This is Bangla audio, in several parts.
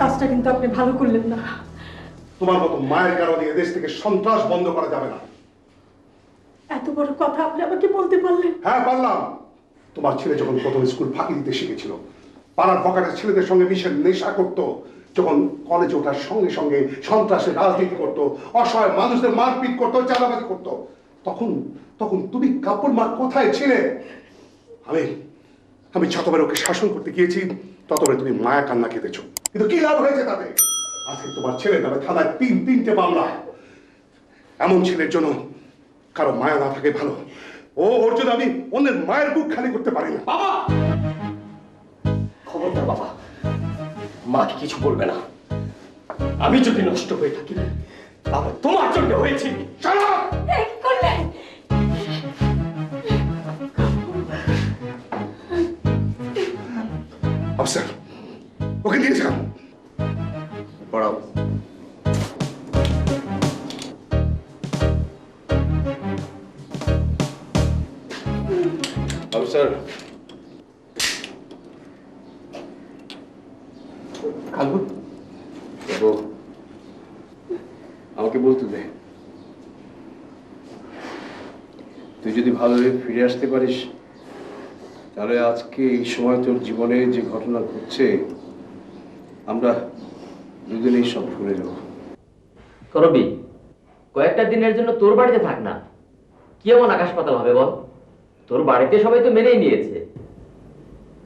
কাজটা কিন্তু আপনি ভালো করলেন না। তোমার মতো মায়ের কারণে এদেশ থেকে সন্ত্রাস বন্ধ করা যাবে না। এত বড় কথা আপনি আমাকে বলতে পারলেন? হ্যাঁ পারলাম। তোমার ছেলে যখন প্রথম স্কুল ফাঁকি দিতে শিখেছিল পাড়ার পকেটের ছেলেদের সঙ্গে মিশে নেশা করত যখন কলেজে ওঠার সঙ্গে সঙ্গে সন্ত্রাসের রাজনীতি করত অসহায় মানুষদের মারপিট করতো চাঁদাবাজি করতো তখন তখন তুমি কাপড় মা কোথায় ছিলে? আমি আমি যতবার ওকে শাসন করতে গিয়েছি ততবার তুমি মায়া কান্না কেঁদেছ কিন্তু কি লাভ হয়েছে তাতে? আজকে তোমার ছেলে নামে থানায় তিন তিনটে মামলা। এমন ছেলের জন্য কারও মায়া না থাকে ভালো। ও ওর জন্য আমি অন্যের মায়ের বুক খালি করতে পারি না। বাবা! খবরদার বাবা মাকে কিছু বলবে না। আমি যদি নষ্ট হয়ে থাকি বাবা তোমার জন্য হয়েছে। চলো খালবো বাবু আমাকে বলতে দে। তুই যদি ভালোভাবে ফিরে আসতে পারিস তাহলে আজকে এই সময় তোর জীবনে যে ঘটনা ঘটছে আমরা দুজনেই সব ভুলে যাব। করবি? কয়েকটা দিনের জন্য তোর বাড়িতে থাক না। কি এমন আকাশ পাতাল হবে বল? তোর বাড়িতে সবাই তো মেনেই নিয়েছে।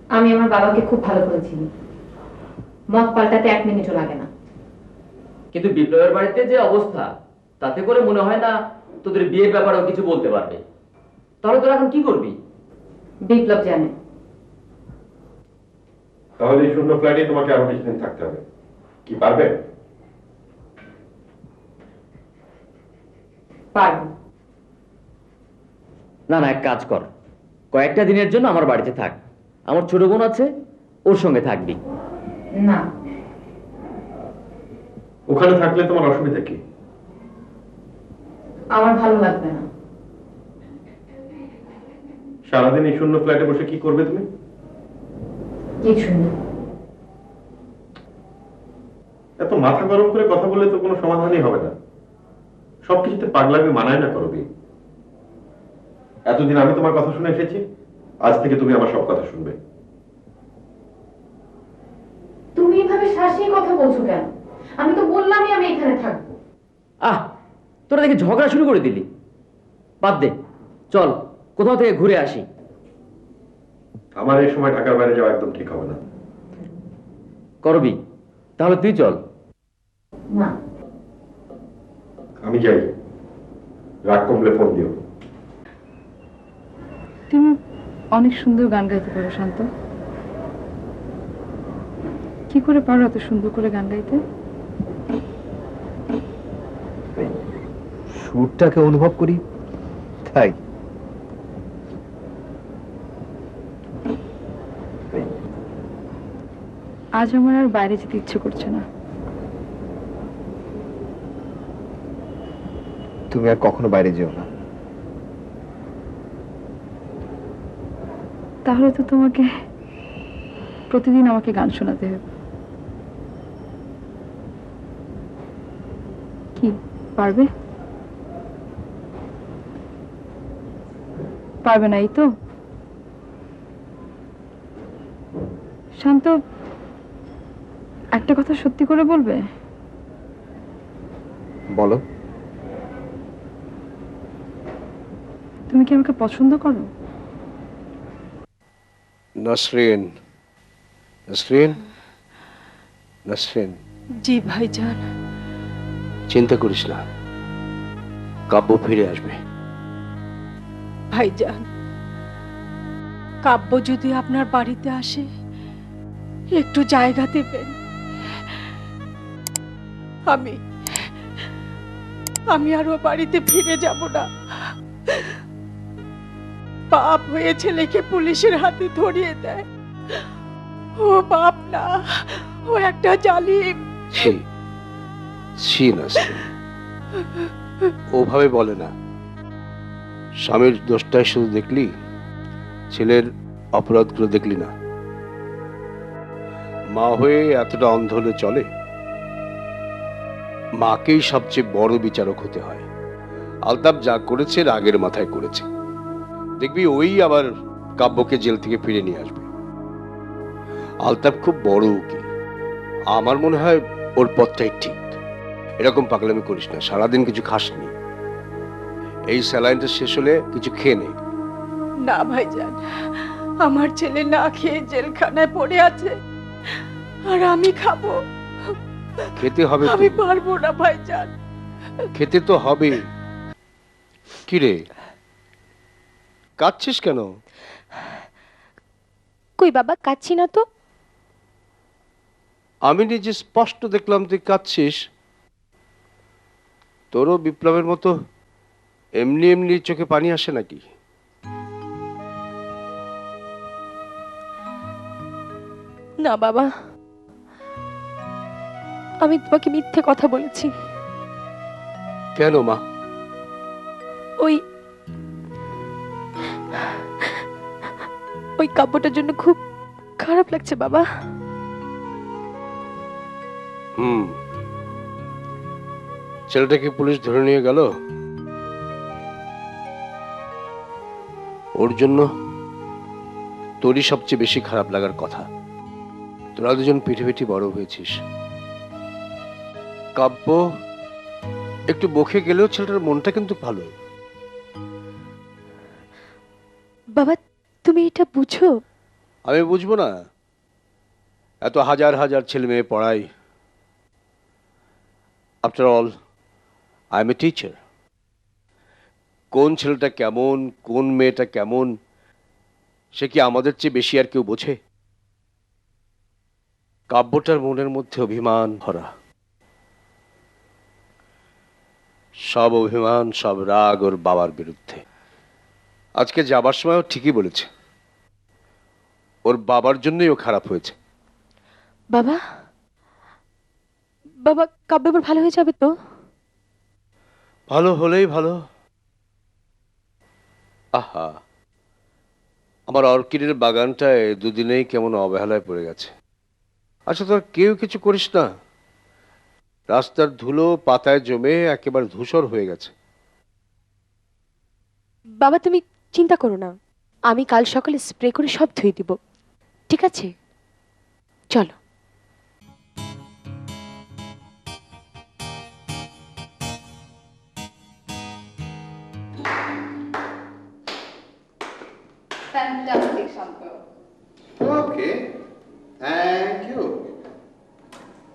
আমি আমার বাবাকে খুব ভালো করে চিনি মত পাল্টাতে এক মিনিটও লাগে না। কিন্তু বিপ্লবের বাড়িতে যে অবস্থা তাতে করে মনে হয় না তোদের বিয়ের ব্যাপারেও কিছু বলতে পারবে। তাহলে তোরা এখন কি করবি? বিপ্লব জানে। তাহলে এই শূন্য ফ্ল্যাটে তোমাকে আরও কিছুদিন থাকতে হবে। কি পারবে? পারব। না না এক কাজ কর। কয়েকটা দিনের জন্য আমার বাড়িতে থাক। আমার ছোট বোন আছে ওর সঙ্গে থাকবি। না। ওখানে থাকলে তোমার অসুবিধা কি? আমার ভালো লাগবে না। সারাদিন এই শূন্য ফ্ল্যাটে বসে কি করবে তুমি? কিছু না। এত মাথা গরম করে কথা বললে তো কোনো সমাধানই হবে না। সবকিছুতে পাগলামি মানায় না করবি এতদিন আমি তোমার কথা শুনে এসেছি আজ থেকে তুমি আমার সব কথা শুনবে। তুমি এভাবে শাসিয়ে কথা বলছো কেন? আমি তো বললামই আমি এখানে থাকব। আহ তোরা দেখে ঝগড়া শুরু করে দিলি। বাদ দে চল কোথাও থেকে ঘুরে আসি। আমার এই সময় ঢাকার বাইরে যাওয়া একদম ঠিক হবে না। করবি তাহলে তুই চল। না। আমি যাই। রাগ কমলে ফোন দিও। তুমি অনেক সুন্দর গান গাইতে পারো শান্ত। কি করে পারো এত সুন্দর করে গান গাইতে? সুরটাকে অনুভব করি তাই। আজ আমার আর বাইরে যেতে ইচ্ছে করছে না। তুমি আর কখনো বাইরে যেও না। তাহলে তো তোমাকে প্রতিদিন আমাকে গান শোনাতে হবে। কি পারবে? পারবে না এই তো? শান্ত একটা কথা সত্যি করে বলবে? বলো। তুমি কি আমাকে পছন্দ করো? নসরিন। নসরিন? নসরিন। জি ভাইজান। চিন্তা করিস না। কাব্য ফিরে আসবে। ভাইজান কাব্য যদি আপনার বাড়িতে আসে একটু জায়গা দেবেন। আমি আমি আর ও বাড়িতে ফিরে যাব না। পাপ হয়ে ছেলেকে পুলিশের হাতে ধরিয়ে দেয়। ও বাপ না, ও একটা জালিম। ওভাবে বলে না। স্বামীর দোষটাই শুধু দেখলি, ছেলের অপরাধগুলো দেখলি না। মা হয়ে এতটা অন্ধ হলে চলে। মাকেই সবচেয়ে বড় বিচারক হতে হয়। আলতাপ যা করেছে রাগের মাথায় করেছে। দেখবি ওই আবার কাব্যকে জেল থেকে ফিরে নিয়ে আসবে। আলতাপ খুব বড় উকিল। আমার মনে হয় ওর পথটাই ঠিক। এরকম পাগলামি করিস না সারাদিন কিছু খাসনি। এই স্যালাইনটা শেষ হলে কিছু খেয়ে নে। না ভাইজান আমার ছেলে না খেয়ে জেলখানায় পড়ে আছে। আর আমি খাব। খেতে হবে আমি পারব না ভাইজান। খেতে তো হবে কি রে? কাঁদছিস কেন? কই বাবা কাচ্ছি না তো। আমি নিজে স্পষ্ট দেখলাম তুই কাঁদছিস। তোরও বিপ্লবের মতো এমনি এমনি চোখে পানি আসে নাকি? না বাবা আমি তোমাকে মিথ্যে কথা বলেছি। কেন মা? ওই ওই কাব্যটার জন্য খুব খারাপ লাগছে বাবা। হুম। ছেলেটাকে পুলিশ ধরে নিয়ে গেল? ওর জন্য তোরই সবচেয়ে বেশি খারাপ লাগার কথা। তোরা দুজন পিঠে পিঠে বড় হয়েছিস। কাব্য একটু বকে গেলেও ছেলেটার মনটা কিন্তু ভালো। বাবা তুমি এটা বুঝো? আমি বুঝব না। এত হাজার হাজার ছেলে মেয়ে পড়াই। After all I am a teacher কোন ছেলেটা কেমন, কোন মেয়েটা কেমন, সে কি আমাদের চেয়ে বেশি আর কেউ বোঝে? কাব্যটার মনের মধ্যে অভিমান ভরা। সব অভিমান, সব রাগ ওর বাবার বিরুদ্ধে। আজকে যাবার সময়ও ঠিকই বলেছে। ওর বাবার জন্যই ও খারাপ হয়েছে। বাবা? বাবা কাব্য এবার ভালো হয়ে যাবে তো? ভালো হলেই ভালো। আহা আমার অর্কিডের বাগানটায় দুদিনেই কেমন অবহেলায় পড়ে গেছে। আচ্ছা তোর কেউ কিছু করিস না। রাস্তার ধুলো পাতায় জমে একেবারে ধূসর হয়ে গেছে। বাবা তুমি চিন্তা করো না। আমি কাল সকালে স্প্রে করে সব ধুয়ে দিব। ঠিক আছে? চলো। Fantastic, Shankar. Okay thank you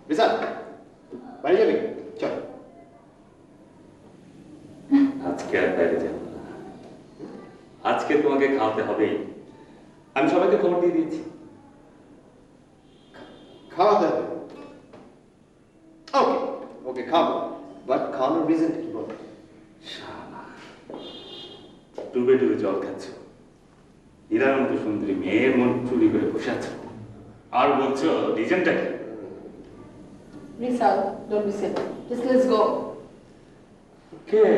Vishal বাড়ি যাবি চল আজকে আর বাইরে যাব না। আজকে খাওয়াতে হবেই আমি সবাইকে খবর দিয়ে দিয়েছি খাওয়াতে হবে। ওকে ওকে খাব। বাট খাওয়ানোর রিজন কি বল? ডুবে ডুবে জল খাচ্ছ। হীরার সুন্দরী মেয়ের মন চুরি করে বসে আছো। আর বলছো রিজনটা কি? Rizal, don't be silly. Just let's go. Okay.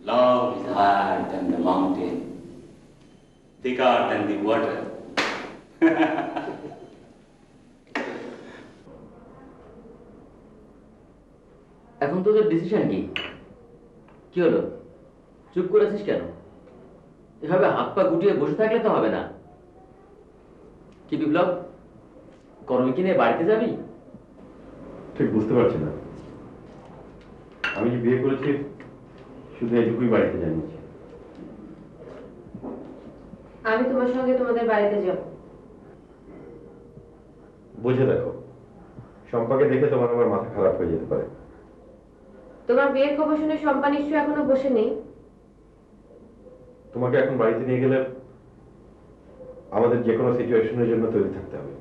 Love is higher than the mountain, thicker than the water. এখন তোদের ডিসিশন কি? কি হলো? চুপ করেছিস কেন? এভাবে হাত পা গুটিয়ে বসে থাকলে তো হবে না। কি বিপ্লব? কর্মীকে নিয়ে বাড়িতে যাবি? ঠিক বুঝতে পারছি না। আমি যে বিয়ে করেছি শুধু এটুকুই বাড়িতে জানিয়েছি। আমি তোমার সঙ্গে তোমাদের বাড়িতে যাব। বুঝে দেখো সম্পাকে দেখে তোমার আমার মাথা খারাপ হয়ে যেতে পারে। তোমার বিয়ের খবর শুনে সম্পা নিশ্চয়ই এখনও বসে নেই? তোমাকে এখন বাড়িতে নিয়ে গেলে আমাদের যে কোনো সিচুয়েশনের জন্য তৈরি থাকতে হবে।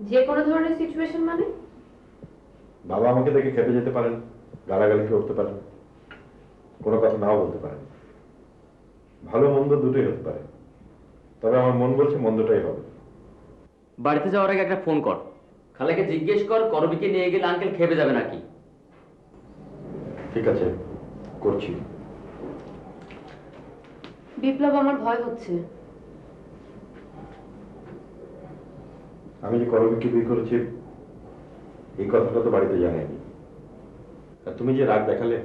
যে কোনো ধরনের সিচুয়েশন মানে? বাবা আমাকে দেখে খেপে যেতে পারেন গালাগালি করতে পারেন। কোনো কথা নাও বলতে পারেন ভালো মন্দ দুটোই হতে পারে। তবে আমার মন বলছে মন্দটাই হবে। বাড়িতে যাওয়ার আগে একটা ফোন কর। খালাকে জিজ্ঞেস কর করবিকে নিয়ে গেলে আঙ্কেল খেপে যাবে নাকি? ঠিক আছে করছি। বিপ্লব আমার ভয় হচ্ছে। আমি যে করবিকে বিয়ে করেছি এই কথাটা তো বাড়িতে জানাইনি আর তুমি যে রাগ দেখালে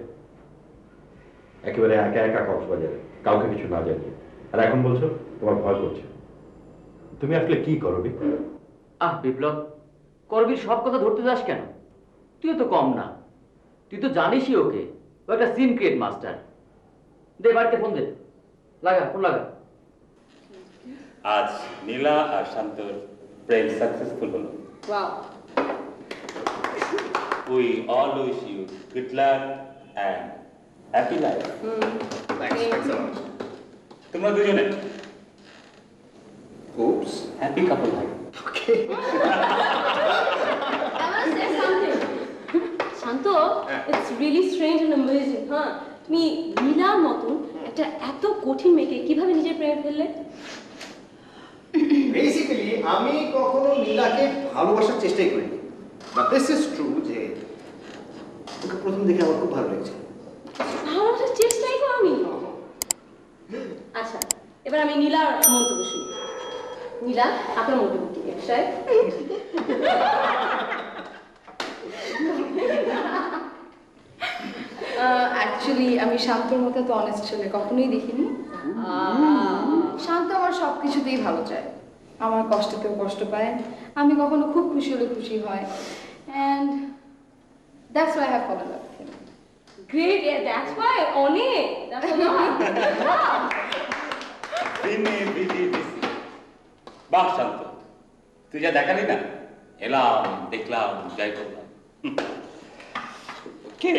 একেবারে একা একা কক্সবাজারে কাউকে কিছু না জানিয়ে। আর এখন বলছো তোমার ভয় করছে। তুমি আসলে কি করবি আহ বিপ্লব করবির সব কথা ধরতে যাস কেন? তুই তো কম না। তুই তো জানিসই ওকে। ও একটা সিন ক্রিয়েট মাস্টার দে বাড়িতে ফোন দে। লাগা ফোন লাগা। আজ নীলা আর শান্তর প্রেম সাকসেসফুল হলো। We all wish you good luck and happy life তোমরা দুজনে? Oops happy couple life Shanto it's really strange and amazing হ্যাঁ তুমি নীলার মতন একটা এত কঠিন মেয়েকে কীভাবে নিজের প্রেমে ফেললে? বেসিক্যালি আমি কখনো ভালোবাসার চেষ্টাই করিনি। বাট দিস ইজ ট্রু যে ওকে প্রথম দেখে আমার খুব ভালো লেগেছে। ভালোবাসার চেষ্টাই করনি। আচ্ছা এবার আমি নীলার মন্তব্য শুনি। নীলা, আপনার মন্তব্য কি? অ্যাকচুয়ালি আমি শান্তর মতো তো অনেস্ট ছেলে কখনোই দেখিনি। শান্ত আমার সব কিছুতেই ভালো চায়। আমার কষ্টতেও কষ্ট পায়। আমি কখনো খুব খুশি হলে খুশি হয়। And that's why have follow love great that's why অনেক That's a lot. দিনে বিধি দিছি বাহ শান্ত। তুই যা দেখালি না? এলাম দেখলাম যাই করলাম। কে?